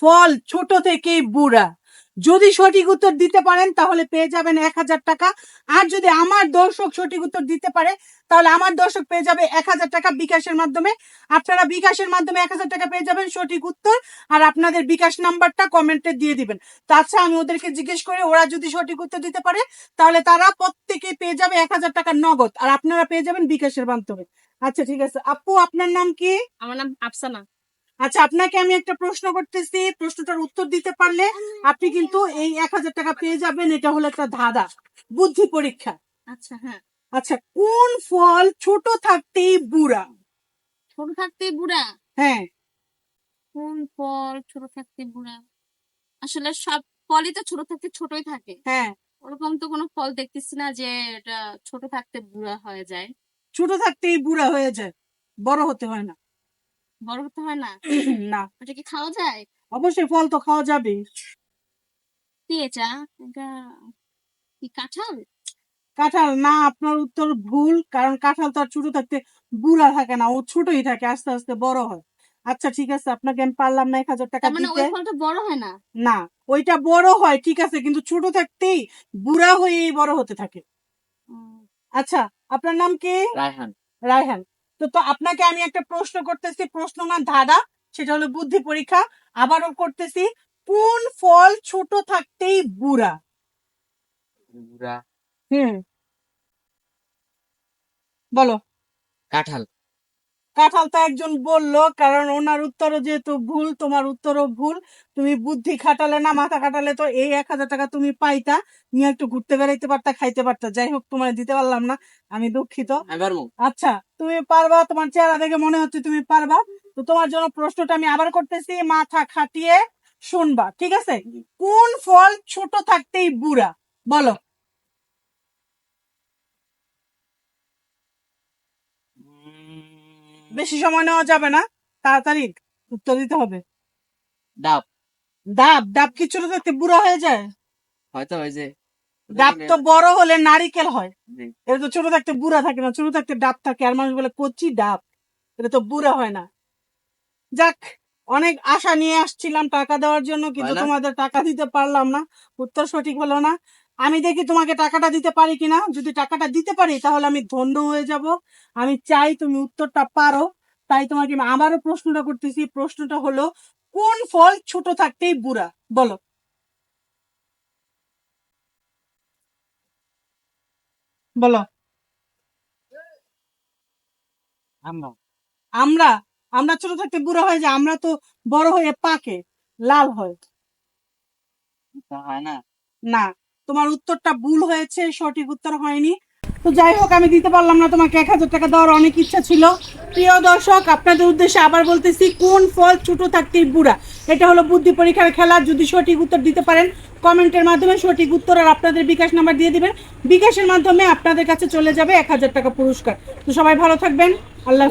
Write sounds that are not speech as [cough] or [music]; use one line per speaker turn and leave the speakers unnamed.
ফল ছোট থেকেই বুড়া। যদি সঠিক উত্তর দিতে পারেন, তাহলে পেয়ে যাবেন এক হাজার টাকা। আর যদি আমার দর্শক সঠিক উত্তর দিতে পারে, তাহলে আমার দর্শক পেয়ে যাবে এক হাজার টাকা বিকাশের মাধ্যমে। আপনারা বিকাশের মাধ্যমে এক হাজার টাকা পেয়ে যাবেন সঠিক উত্তর। আর আপনাদের বিকাশ নাম্বারটা কমেন্টে দিয়ে দিবেন। তাছাড়া আমি ওদেরকে জিজ্ঞেস করে, ওরা যদি সঠিক উত্তর দিতে পারে, তাহলে তারা প্রত্যেকে পেয়ে যাবে এক হাজার টাকা নগদ। আর আপনারা পেয়ে যাবেন বিকাশের মাধ্যমে। আচ্ছা ঠিক আছে। আপু, আপনার নাম কি?
আমার নাম আফসানা।
আচ্ছা আপনাকে আমি একটা প্রশ্ন করতেছি। প্রশ্নটার উত্তর দিতে পারলে আপনি কিন্তু এই এক হাজার টাকা পেয়ে যাবেন। এটা হলো একটা ধাঁধা বুদ্ধি পরীক্ষা।
আচ্ছা হ্যাঁ।
আচ্ছা কোন ফল ছোট থাকতেই বুড়া?
ছোট থাকতে বুড়া?
হ্যাঁ।
কোন ফল ছোট থাকতে বুড়া? আসলে সব ফলই তো ছোট থাকতে ছোটই থাকে।
হ্যাঁ।
ওরকম তো কোনো ফল দেখতেছি না যে এটা ছোট থাকতে বুড়া হয়ে যায়।
ছোট থাকতেই বুড়া হয়ে যায়। বড় হতে হয় না।
বড় হতে হয় না? [clears throat]
না।
ওটা কি খাওয়া যায়?
অবশ্যই ফল তো খাওয়া যাবে।
কি এটা এটা কি কাঁঠাল?
কাঁঠাল না আপনার উত্তর ভুল কারণ কাঁঠাল তো আর ছোট থাকতে বুড়া থাকে না ও ছোটই থাকে আস্তে আস্তে বড় হয়। আচ্ছা ঠিক আছে আপনাকে আমি পারলাম না এক হাজার টাকা
মানে
দিতে।
ওই ফলটা বড় হয় না?
না ওইটা বড় হয় ঠিক আছে কিন্তু ছোট থাকতেই বুড়া হয়েই বড় হতে থাকে।
উম,
আচ্ছা আপনার নাম কি?
রায়হান।
রায়হান। তো তো আপনাকে আমি একটা প্রশ্ন করতেছি। প্রশ্ন না ধাঁধা সেটা হলো বুদ্ধি পরীক্ষা। আবারও করতেছি কোন ফল ছোট থাকতেই বুড়া?
বুড়া।
হুম। বলো।
কাঁঠাল।
কাঁঠাল তো একজন বলল কারণ ওনার উত্তরও যেহেতু ভুল তোমার উত্তরও ভুল। তুমি বুদ্ধি খাটালে না মাথা খাটালে তো এই এক হাজার টাকা তুমি পাইতা নিয়ে একটু ঘুরতে বেড়াইতে পারতা খাইতে পারতা। যাই হোক তোমার দিতে পারলাম না আমি দুঃখিত। আচ্ছা তুমি পারবা তোমার চেহারা দেখে মনে হচ্ছে তুমি পারবা। তো তোমার জন্য প্রশ্নটা আমি আবার করতেছি মাথা খাটিয়ে শুনবা ঠিক আছে? কোন ফল ছোট থাকতেই বুড়া? বলো। বেশি সময় নেওয়া যাবে না। তাড়াতাড়ি উত্তর দিতে হবে।
ডাব।
ডাব? ডাব কি ছোট থাকতে বুড়া হয়ে যায়?
হয়তো ওই যে
ডাব তো বড় হলে নারিকেল হয়। এটা তো ছোট থাকতে বুড়া থাকে না ছোট থাকতে ডাব থাকে। আর মানুষ বলে কচি ডাব। এটা তো বুড়া হয় না। যাক অনেক আশা নিয়ে আসছিলাম টাকা দেওয়ার জন্য কিন্তু
হয়
তোমাদের টাকা দিতে পারলাম না। উত্তর সঠিক হলো না। আমি দেখি তোমাকে টাকাটা দিতে পারি কিনা। যদি টাকাটা দিতে পারি তাহলে আমি ধন্য হয়ে যাব। আমি চাই তুমি উত্তরটা পারো। তাই তোমাকে আমি আবারও প্রশ্নটা করতেছি। প্রশ্নটা হলো কোন ফল ছোট থাকতেই বুড়া? বলো। বলো।
আমরা।
আমরা? আমরা ছোট থাকতে বুড়া হয়ে যায় আমরা তো বড় হয়ে পাকে লাল হয়।
হয় না।
না। তোমার উত্তরটা ভুল হয়েছে, সঠিক উত্তর হয়নি। তো যাই হোক, আমি দিতে পারলাম না, তোমাকে এক হাজার টাকা দেওয়ার অনেক ইচ্ছা ছিল। প্রিয় দর্শক, আপনাদের উদ্দেশ্যে আবার বলতেছি, কোন ফল ছোট থাকতেই বুড়া? এটা হলো বুদ্ধি পরীক্ষার খেলা, যদি সঠিক উত্তর দিতে পারেন, কমেন্টের মাধ্যমে সঠিক উত্তর আর আপনাদের বিকাশ নাম্বার দিয়ে দিবেন। বিকাশের মাধ্যমে আপনাদের কাছে চলে যাবে এক হাজার টাকা পুরস্কার। তো সবাই ভালো থাকবেন। আল্লাহ।